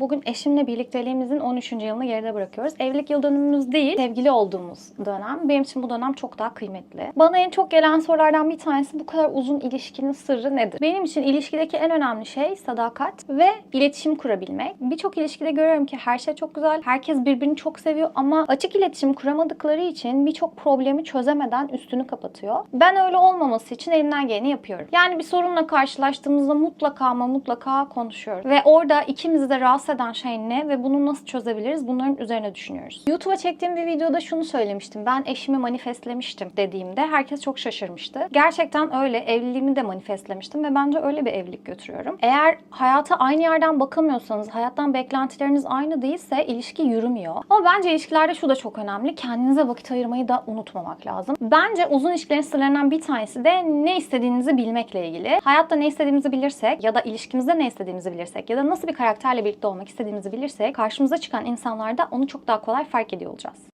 Bugün eşimle birlikteliğimizin 13. yılını geride bırakıyoruz. Evlilik yıl dönümümüz değil, sevgili olduğumuz dönem. Benim için bu dönem çok daha kıymetli. Bana en çok gelen sorulardan bir tanesi bu kadar uzun ilişkinin sırrı nedir? Benim için ilişkideki en önemli şey sadakat ve iletişim kurabilmek. Birçok ilişkide görüyorum ki her şey çok güzel, herkes birbirini çok seviyor ama açık iletişim kuramadıkları için birçok problemi çözemeden üstünü kapatıyor. Ben öyle olmaması için elimden geleni yapıyorum. Yani bir sorunla karşılaştığımızda mutlaka ama mutlaka konuşuyoruz. Ve orada ikimizi de rahatsız eden şey ne ve bunu nasıl çözebiliriz bunların üzerine düşünüyoruz. YouTube'a çektiğim bir videoda şunu söylemiştim. Ben eşimi manifestlemiştim dediğimde herkes çok şaşırmıştı. Gerçekten öyle evliliğimi de manifestlemiştim ve bence öyle bir evlilik götürüyorum. Eğer hayata aynı yerden bakamıyorsanız, hayattan beklentileriniz aynı değilse ilişki yürümüyor. Ama bence ilişkilerde şu da çok önemli. Kendinize vakit ayırmayı da unutmamak lazım. Bence uzun ilişkilerin sırlarından bir tanesi de ne istediğinizi bilmekle ilgili. Hayatta ne istediğimizi bilirsek ya da ilişkimizde ne istediğimizi bilirsek ya da nasıl bir karakterle birlikte olmak istediğimizi bilirsek karşımıza çıkan insanlarda onu çok daha kolay fark ediyor olacağız.